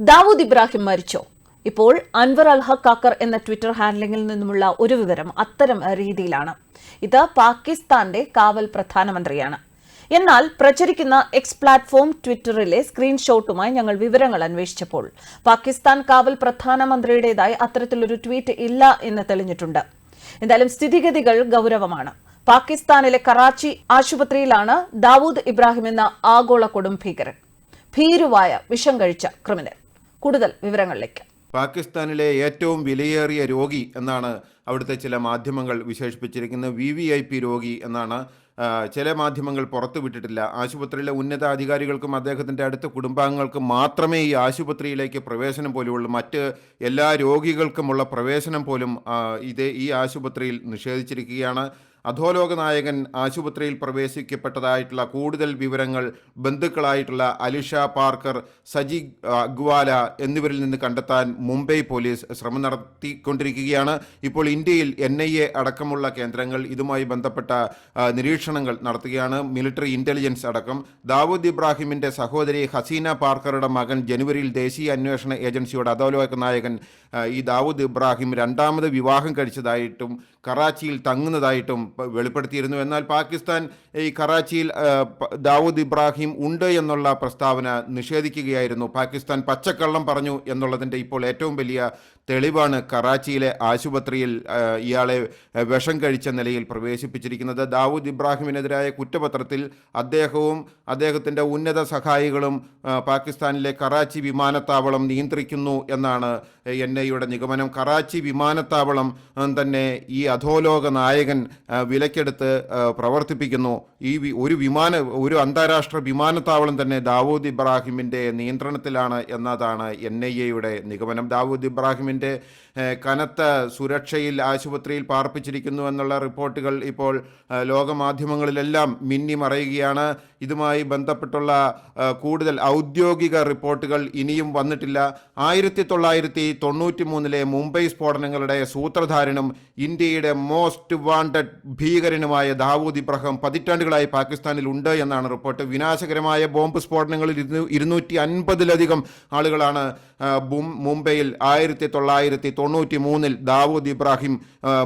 ദാവൂദ് ഇബ്രാഹിം മരിച്ചോ? ഇപ്പോൾ അൻവർ അൽ ഹക്കാക്കർ എന്ന ട്വിറ്റർ ഹാൻഡലിംഗിൽ നിന്നുമുള്ള ഒരു വിവരം അത്തരം രീതിയിലാണ്. ഇത് പാകിസ്ഥാന്റെ കാവൽ പ്രധാനമന്ത്രിയാണ്. എന്നാൽ പ്രചരിക്കുന്ന എക്സ് പ്ലാറ്റ്ഫോം ട്വിറ്ററിലെ സ്ക്രീൻഷോട്ടുമായി ഞങ്ങൾ വിവരങ്ങൾ അന്വേഷിച്ചപ്പോൾ പാകിസ്ഥാൻ കാവൽ പ്രധാനമന്ത്രിയുടേതായി അത്തരത്തിലൊരു ട്വീറ്റ് ഇല്ല എന്ന് തെളിഞ്ഞിട്ടുണ്ട്. എന്തായാലും സ്ഥിതിഗതികൾ ഗൗരവമാണ്. പാകിസ്ഥാനിലെ കറാച്ചി ആശുപത്രിയിലാണ് ദാവൂദ് ഇബ്രാഹിം എന്ന ആഗോള കൊടും ഭീകരൻ ഭീരുവായ വിഷം കഴിച്ച ക്രിമിനൽ. കൂടുതൽ വിവരങ്ങളിലേക്ക്. പാകിസ്ഥാനിലെ ഏറ്റവും വിലയേറിയ രോഗി എന്നാണ് അവിടുത്തെ ചില മാധ്യമങ്ങൾ വിശേഷിപ്പിച്ചിരിക്കുന്നത്. വി വി ഐ പി രോഗി എന്നാണ്. ചില മാധ്യമങ്ങൾ പുറത്തുവിട്ടിട്ടില്ല ആശുപത്രിയിലെ ഉന്നത അധികാരികൾക്കും അദ്ദേഹത്തിന്റെ അടുത്ത കുടുംബാംഗങ്ങൾക്കും മാത്രമേ ഈ ആശുപത്രിയിലേക്ക് പ്രവേശനം പോലുമുള്ളൂ മറ്റ് എല്ലാ രോഗികൾക്കുമുള്ള പ്രവേശനം പോലും ഇതേ ഈ ആശുപത്രിയിൽ നിഷേധിച്ചിരിക്കുകയാണ്. അധോലോക നായകൻ ആശുപത്രിയിൽ പ്രവേശിക്കപ്പെട്ടതായിട്ടുള്ള കൂടുതൽ വിവരങ്ങൾ ബന്ധുക്കളായിട്ടുള്ള അലിഷ പാർക്കർ സജി അഗ്വാല എന്നിവരിൽ നിന്ന് കണ്ടെത്താൻ മുംബൈ പോലീസ് ശ്രമം നടത്തിക്കൊണ്ടിരിക്കുകയാണ്. ഇപ്പോൾ ഇന്ത്യയിൽ എൻ ഐ എ അടക്കമുള്ള കേന്ദ്രങ്ങൾ ഇതുമായി ബന്ധപ്പെട്ട നിരീക്ഷണങ്ങൾ നടത്തുകയാണ്. മിലിറ്ററി ഇന്റലിജൻസ് അടക്കം. ദാവൂദ് ഇബ്രാഹിമിന്റെ സഹോദരി ഹസീന പാർക്കറുടെ മകൻ ജനുവരിയിൽ ദേശീയ അന്വേഷണ ഏജൻസിയോട് അധോലോക നായകൻ ഈ ദാവൂദ് ഇബ്രാഹിം രണ്ടാമത് വിവാഹം കഴിച്ചതായിട്ടും കറാച്ചിയിൽ തങ്ങുന്നതായിട്ടും വെളിപ്പെടുത്തിയിരുന്നു. എന്നാൽ പാകിസ്ഥാൻ ഈ കറാച്ചിയിൽ ദാവൂദ് ഇബ്രാഹിം ഉണ്ട് എന്നുള്ള പ്രസ്താവന നിഷേധിക്കുകയായിരുന്നു. പാകിസ്ഥാൻ പച്ചക്കള്ളം പറഞ്ഞു എന്നുള്ളതിന്റെ ഇപ്പോൾ ഏറ്റവും വലിയ തെളിവാണ് കറാച്ചിയിലെ ആശുപത്രിയിൽ ഇയാളെ വിഷം കഴിച്ച നിലയിൽ പ്രവേശിപ്പിച്ചിരിക്കുന്നത്. ദാവൂദ് ഇബ്രാഹിമിനെതിരായ കുറ്റപത്രത്തിൽ അദ്ദേഹവും അദ്ദേഹത്തിന്റെ ഉന്നത സഹായികളും പാകിസ്ഥാനിലെ കറാച്ചി വിമാനത്താവളം നിയന്ത്രിക്കുന്നു എന്നാണ് എൻ ഐയുടെ നിഗമനം. കറാച്ചി വിമാനത്താവളം തന്നെ ഈ അധോലോക നായകൻ വിലക്കെടുത്ത് പ്രവർത്തിപ്പിക്കുന്നു. ഈ ഒരു വിമാന ഒരു അന്താരാഷ്ട്ര വിമാനത്താവളം തന്നെ ദാവൂദ് ഇബ്രാഹിമിന്റെ നിയന്ത്രണത്തിലാണ് എന്നതാണ് എൻ ഐ എയുടെ നിഗമനം. ദാവൂദ് ഇബ്രാഹിമിന്റെ കനത്ത സുരക്ഷയിൽ ആശുപത്രിയിൽ പാർപ്പിച്ചിരിക്കുന്നു എന്നുള്ള റിപ്പോർട്ടുകൾ ഇപ്പോൾ ലോകമാധ്യമങ്ങളിലെല്ലാം മിന്നി മറയുകയാണ് ഇതുമായി ബന്ധപ്പെട്ടുള്ള കൂടുതൽ ഔദ്യോഗിക റിപ്പോർട്ടുകൾ ഇനിയും വന്നിട്ടില്ല. ആയിരത്തി തൊള്ളായിരത്തി തൊണ്ണൂറ്റി മൂന്നിലെ മുംബൈ സ്ഫോടനങ്ങളുടെ സൂത്രധാരനും ഇന്ത്യയുടെ മോസ്റ്റ് വാണ്ടഡ് ഭീകരനുമായ ദാവൂദ് ഇബ്രഹാം പതിറ്റാണ്ടുകളായി പാകിസ്ഥാനിൽ ഉണ്ട് എന്നാണ് റിപ്പോർട്ട്. വിനാശകരമായ ബോംബ് സ്ഫോടനങ്ങളിൽ ഇരുന്നു ഇരുന്നൂറ്റി അൻപതിലധികം ആളുകളാണ് മുംബൈയിൽ ആയിരത്തി തൊള്ളായിരത്തി തൊണ്ണൂറ്റി മൂന്നിൽ ദാവൂദ് ഇബ്രാഹിം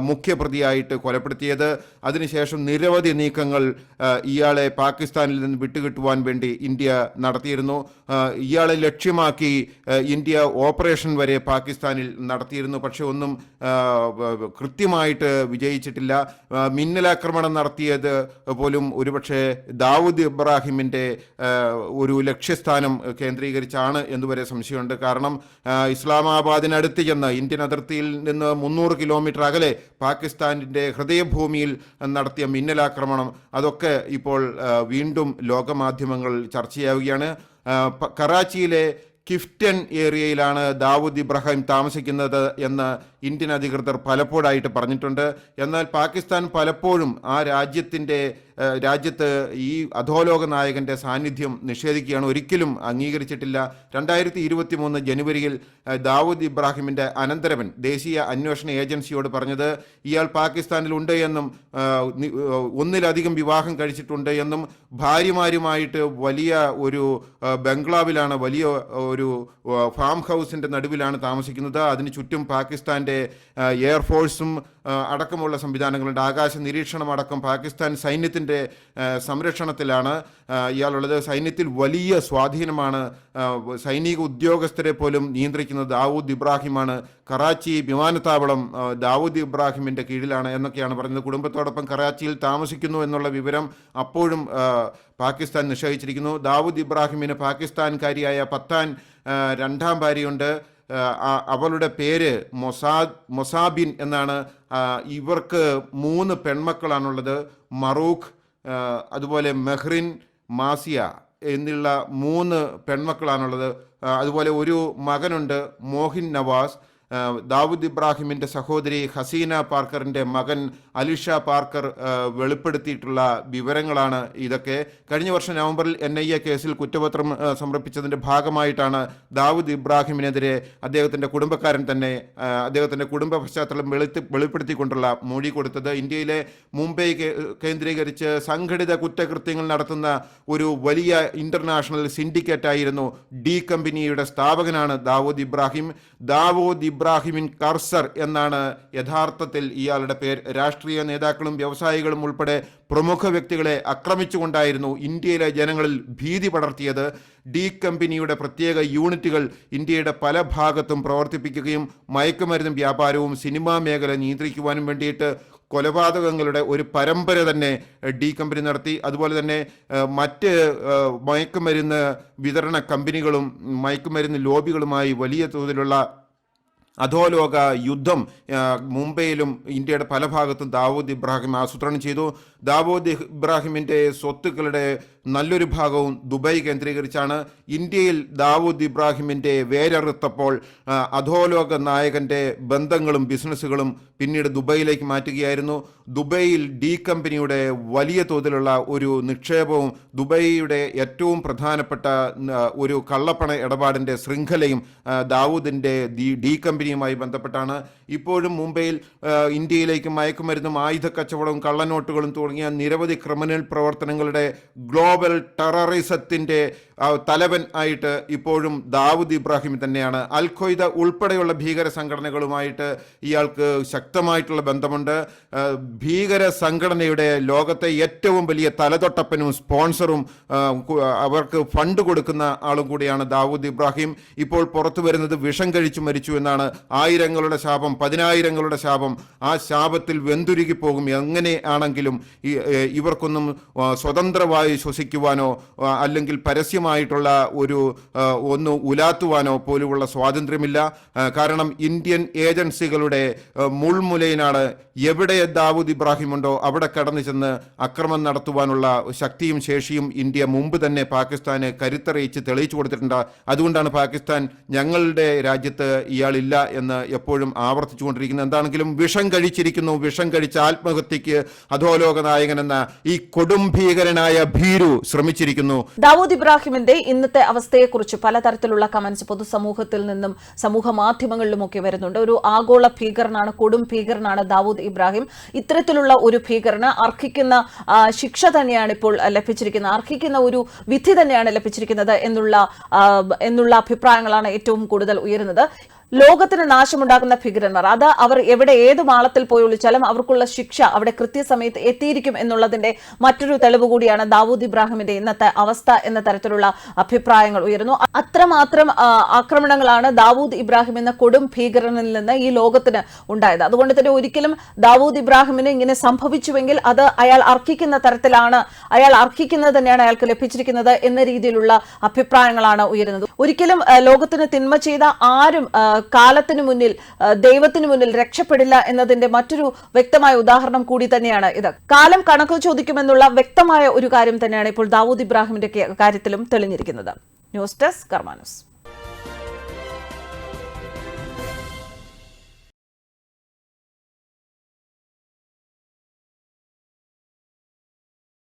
മുഖ്യപ്രതിയായിട്ട് കൊലപ്പെടുത്തിയത്. അതിനുശേഷം നിരവധി നീക്കങ്ങൾ ഇയാളെ പാകിസ്ഥാനിൽ നിന്ന് വിട്ടുകിട്ടുവാൻ വേണ്ടി ഇന്ത്യ നടത്തിയിരുന്നു. ഇയാളെ ലക്ഷ്യമാക്കി ഇന്ത്യ ഓപ്പറേഷൻ വരെ പാകിസ്ഥാനിൽ നടത്തിയിരുന്നു. പക്ഷെ ഒന്നും കൃത്യമായിട്ട് വിജയിച്ചിട്ടില്ല. മിന്നലാക്രമണം നടത്തിയത് പോലും ഒരുപക്ഷെ ദാവൂദ് ഇബ്രാഹിമിന്റെ ഒരു ലക്ഷ്യസ്ഥാനം കേന്ദ്രീകരിച്ചാണ് എന്നുവരെ സംശയമുണ്ട്. കാരണം ഇസ്ലാമാബാദിനടുത്ത് ചെന്ന് ഇന്ത്യൻ അതിർത്തിയിൽ നിന്ന് മുന്നൂറ് കിലോമീറ്റർ അകലെ പാകിസ്ഥാനിന്റെ ഹൃദയഭൂമിയിൽ നടത്തിയ മിന്നലാക്രമണം. അതൊക്കെ ഇപ്പോൾ വീണ്ടും ലോകമാധ്യമങ്ങൾ ചർച്ചയാവുകയാണ് കറാച്ചിയിലെ കിഫ്റ്റൻ ഏരിയയിലാണ് ദാവൂദ് ഇബ്രാഹിം താമസിക്കുന്നത് എന്ന് ഇന്ത്യൻ അധികൃതർ പലപ്പോഴായിട്ട് പറഞ്ഞിട്ടുണ്ട്. എന്നാൽ പാകിസ്ഥാൻ പലപ്പോഴും ആ രാജ്യത്തിന്റെ രാജ്യത്ത് ഈ അധോലോക നായകന്റെ സാന്നിധ്യം നിഷേധിക്കുകയാണ്. ഒരിക്കലും അംഗീകരിച്ചിട്ടില്ല. രണ്ടായിരത്തി ഇരുപത്തി മൂന്ന് ജനുവരിയിൽ ദാവൂദ് ഇബ്രാഹിമിന്റെ അനന്തരവൻ ദേശീയ അന്വേഷണ ഏജൻസിയോട് പറഞ്ഞത് ഇയാൾ പാകിസ്ഥാനിൽ ഉണ്ട് എന്നും ഒന്നിലധികം വിവാഹം കഴിച്ചിട്ടുണ്ട് എന്നും ഭാര്യമാരുമായിട്ട് വലിയ ഒരു ബംഗ്ലാവിലാണ് വലിയ ഒരു ഫാം ഹൗസിന്റെ നടുവിലാണ് താമസിക്കുന്നത്. അതിന് ചുറ്റും പാകിസ്ഥാന്റെ എയർഫോഴ്സും അടക്കമുള്ള സംവിധാനങ്ങളുണ്ട്. ആകാശ നിരീക്ഷണം അടക്കം പാകിസ്ഥാൻ സൈന്യത്തിന്റെ സംരക്ഷണത്തിലാണ് ഇയാളുള്ളത്. സൈന്യത്തിൽ വലിയ സ്വാധീനമാണ് സൈനിക ഉദ്യോഗസ്ഥരെ പോലും നിയന്ത്രിക്കുന്നത് ദാവൂദ് ഇബ്രാഹിമാണ്. കറാച്ചി വിമാനത്താവളം ദാവൂദ് ഇബ്രാഹിമിന്റെ കീഴിലാണ് എന്നൊക്കെയാണ് പറയുന്നത്. കുടുംബത്തോടൊപ്പം കറാച്ചിയിൽ താമസിക്കുന്നു എന്നുള്ള വിവരം അപ്പോഴും പാകിസ്ഥാൻ നിഷേധിച്ചിരിക്കുന്നു. ദാവൂദ് ഇബ്രാഹിമിന് പാകിസ്ഥാൻകാരിയായ പത്താൻ രണ്ടാം ഭാര്യയുണ്ട്. അവളുടെ പേര് മൊസാദ് മൊസാബിൻ എന്നാണ്. ഇവർക്ക് മൂന്ന് പെൺമക്കളാണുള്ളത്. മറൂഖ് അതുപോലെ മെഹ്റിൻ മാസിയ എന്നുള്ള മൂന്ന് പെൺമക്കളാണുള്ളത്. അതുപോലെ ഒരു മകനുണ്ട് മോഹിൻ നവാസ്. ദാവൂദ് ഇബ്രാഹിമിന്റെ സഹോദരി ഹസീന പാർക്കറിന്റെ മകൻ അലിഷ പാർക്കർ വെളിപ്പെടുത്തിയിട്ടുള്ള വിവരങ്ങളാണ് ഇതൊക്കെ. കഴിഞ്ഞ വർഷം നവംബറിൽ എൻ ഐ എ കേസിൽ കുറ്റപത്രം സമർപ്പിച്ചതിന്റെ ഭാഗമായിട്ടാണ് ദാവൂദ് ഇബ്രാഹിമിനെതിരെ അദ്ദേഹത്തിന്റെ കുടുംബക്കാരൻ തന്നെ അദ്ദേഹത്തിന്റെ കുടുംബ പശ്ചാത്തലം വെളുത്തി വെളിപ്പെടുത്തിക്കൊണ്ടുള്ള മൊഴി കൊടുത്തത്. ഇന്ത്യയിലെ മുംബൈ കേന്ദ്രീകരിച്ച് സംഘടിത കുറ്റകൃത്യങ്ങൾ നടത്തുന്ന ഒരു വലിയ ഇന്റർനാഷണൽ സിൻഡിക്കേറ്റായിരുന്നു ഡി കമ്പനിയുടെ സ്ഥാപകനാണ് ദാവൂദ് ഇബ്രാഹിം. ദാവൂദ് ഇബ്രാഹിമിൻ കർസർ എന്നാണ് യഥാർത്ഥത്തിൽ ഇയാളുടെ പേര്. രാഷ്ട്രീയ നേതാക്കളും വ്യവസായികളും ഉൾപ്പെടെ പ്രമുഖ വ്യക്തികളെ ആക്രമിച്ചുകൊണ്ടായിരുന്നു ഇന്ത്യയിലെ ജനങ്ങളിൽ ഭീതി പടർത്തിയത്. ഡി കമ്പനിയുടെ പ്രത്യേക യൂണിറ്റുകൾ ഇന്ത്യയുടെ പല ഭാഗത്തും പ്രവർത്തിപ്പിക്കുകയും മയക്കുമരുന്നും വ്യാപാരവും സിനിമാ മേഖല നിയന്ത്രിക്കുവാനും വേണ്ടിയിട്ട് കൊലപാതകങ്ങളുടെ ഒരു പരമ്പര തന്നെ ഡി കമ്പനി നടത്തി. അതുപോലെ തന്നെ മറ്റ് മയക്കുമരുന്ന് വിതരണ കമ്പനികളും മയക്കുമരുന്ന് ലോബികളുമായി വലിയ തോതിലുള്ള അധോലോക യുദ്ധം ആ, മുംബൈയിലും ഇന്ത്യയുടെ പല ഭാഗത്തും ദാവൂദ് ഇബ്രാഹിം ആസൂത്രണം ചെയ്തു. ദാവൂദ് ഇബ്രാഹിമിന്റെ സ്വത്തുക്കളുടെ നല്ലൊരു ഭാഗവും ദുബായ് കേന്ദ്രീകരിച്ചാണ്. ഇന്ത്യയിൽ ദാവൂദ് ഇബ്രാഹിമിന്റെ വേരറുത്തപ്പോൾ അധോലോക നായകന്റെ ബന്ധങ്ങളും ബിസിനസ്സുകളും പിന്നീട് ദുബൈയിലേക്ക് മാറ്റുകയായിരുന്നു. ദുബൈയിൽ ഡി കമ്പനിയുടെ വലിയ തോതിലുള്ള ഒരു നിക്ഷേപവും ദുബൈയുടെ ഏറ്റവും പ്രധാനപ്പെട്ട ഒരു കള്ളപ്പണ ഇടപാടിന്റെ ശൃംഖലയും ദാവൂദിന്റെ ഡി കമ്പനിയുമായി ബന്ധപ്പെട്ടാണ്. ഇപ്പോഴും മുംബൈയിൽ ഇന്ത്യയിലേക്ക് മയക്കുമരുന്നും ആയുധ കച്ചവടവും കള്ളനോട്ടുകളും തുടങ്ങിയ നിരവധി ക്രിമിനൽ പ്രവർത്തനങ്ങളുടെ ഗ്ലോബൽ ടെററിസത്തിന്റെ തലവൻ ആയിട്ട് ഇപ്പോഴും ദാവൂദ് ഇബ്രാഹിം തന്നെയാണ്. അൽ ഖ്വയ്ദ ഉൾപ്പെടെയുള്ള ഭീകര സംഘടനകളുമായിട്ട് ഇയാൾക്ക് ശക്തമായിട്ടുള്ള ബന്ധമുണ്ട്. ഭീകര സംഘടനയുടെ ലോകത്തെ ഏറ്റവും വലിയ തലതൊട്ടപ്പനും സ്പോൺസറും അവർക്ക് ഫണ്ട് കൊടുക്കുന്ന ആളും കൂടിയാണ് ദാവൂദ് ഇബ്രാഹിം. ഇപ്പോൾ പുറത്തു വരുന്നത് വിഷം കഴിച്ചു മരിച്ചു എന്നാണ് ആയിരങ്ങളുടെ ശാപം പതിനായിരങ്ങളുടെ ശാപം ആ ശാപത്തിൽ വെന്തുരുകി പോകും എങ്ങനെ ആണെങ്കിലും ഈ ഏ, ഇവർക്കൊന്നും സ്വതന്ത്രമായി ശ്വസിക്കുവാനോ അല്ലെങ്കിൽ പരസ്യമായിട്ടുള്ള ഒരു ഒന്ന് ഉലാത്തുവാനോ പോലുമുള്ള സ്വാതന്ത്ര്യമില്ല. കാരണം ഇന്ത്യൻ ഏജൻസികളുടെ മുൾമുലയിനാണ് എവിടെ ദാവൂദ് ഇബ്രാഹിം ഉണ്ടോ അവിടെ കടന്നു ചെന്ന് അക്രമം നടത്തുവാനുള്ള ശക്തിയും ശേഷിയും ഇന്ത്യ മുമ്പ് തന്നെ പാകിസ്ഥാന് കരുത്തറിയിച്ച് തെളിയിച്ചു കൊടുത്തിട്ടുണ്ട്. അതുകൊണ്ടാണ് പാകിസ്ഥാൻ ഞങ്ങളുടെ രാജ്യത്ത് ഇയാളില്ല എന്ന് എപ്പോഴും ആവർത്തിച്ചുകൊണ്ടിരിക്കുന്നത്. എന്താണെങ്കിലും വിഷം കഴിച്ചിരിക്കുന്നു. വിഷം കഴിച്ച ആത്മഹത്യക്ക് അധോലോക നായകൻ എന്ന ഈ കൊടും ഭീകരനായ ഭീരു ശ്രമിച്ചിരിക്കുന്നു. ദാവൂദ് ഇബ്രാഹിമിന്റെ ഇന്നത്തെ അവസ്ഥയെക്കുറിച്ച് പലതരത്തിലുള്ള കമന്റ്സ് പൊതുസമൂഹത്തിൽ നിന്നും സമൂഹ മാധ്യമങ്ങളിലുമൊക്കെ വരുന്നുണ്ട്. ഒരു ആഗോള ഭീകരനാണ് കൊടും ഭീകരനാണ് ദാവൂദ് ഇബ്രാഹിം. ഇത്തരത്തിലുള്ള ഒരു ഭീകരന് അർഹിക്കുന്ന ശിക്ഷ തന്നെയാണ് ഇപ്പോൾ ലഭിച്ചിരിക്കുന്നത്. അർഹിക്കുന്ന ഒരു വിധി തന്നെയാണ് ലഭിച്ചിരിക്കുന്നത് എന്നുള്ള എന്നുള്ള അഭിപ്രായങ്ങളാണ് ഏറ്റവും കൂടുതൽ ഉയരുന്നത്. ലോകത്തിന് നാശമുണ്ടാക്കുന്ന ഭീകരന്മാർ. അത് അവർ എവിടെ ഏത് മാളത്തിൽ പോയി ഒളിച്ചാലും അവർക്കുള്ള ശിക്ഷ അവിടെ കൃത്യസമയത്ത് എത്തിയിരിക്കും എന്നുള്ളതിന്റെ മറ്റൊരു തെളിവ് കൂടിയാണ് ദാവൂദ് ഇബ്രാഹിമിന്റെ ഇന്നത്തെ അവസ്ഥ എന്ന തരത്തിലുള്ള അഭിപ്രായങ്ങൾ ഉയരുന്നു. അത്രമാത്രം ആക്രമണങ്ങളാണ് ദാവൂദ് ഇബ്രാഹിം എന്ന കൊടും ഭീകരനിൽ നിന്ന് ഈ ലോകത്തിന് ഉണ്ടായത്. അതുകൊണ്ട് തന്നെ ഒരിക്കലും ദാവൂദ് ഇബ്രാഹിമിന് ഇങ്ങനെ സംഭവിച്ചുവെങ്കിൽ അത് അയാൾ അർഹിക്കുന്ന തരത്തിലാണ് അയാൾ അർഹിക്കുന്നത് തന്നെയാണ് അയാൾക്ക് ലഭിച്ചിരിക്കുന്നത് എന്ന രീതിയിലുള്ള അഭിപ്രായങ്ങളാണ് ഉയരുന്നത്. ഒരിക്കലും ലോകത്തിന് തിന്മ ചെയ്ത ആരും കാലത്തിന് മുന്നിൽ ദൈവത്തിന് മുന്നിൽ രക്ഷപ്പെടില്ല എന്നതിന്റെ മറ്റൊരു വ്യക്തമായ ഉദാഹരണം കൂടി തന്നെയാണ് ഇത്. കാലം കണക്ക് ചോദിക്കുമെന്നുള്ള വ്യക്തമായ ഒരു കാര്യം തന്നെയാണ് ഇപ്പോൾ ദാവൂദ് ഇബ്രാഹിമിന്റെ കാര്യത്തിലും തെളിഞ്ഞിരിക്കുന്നത്. News desk കർമാനസ്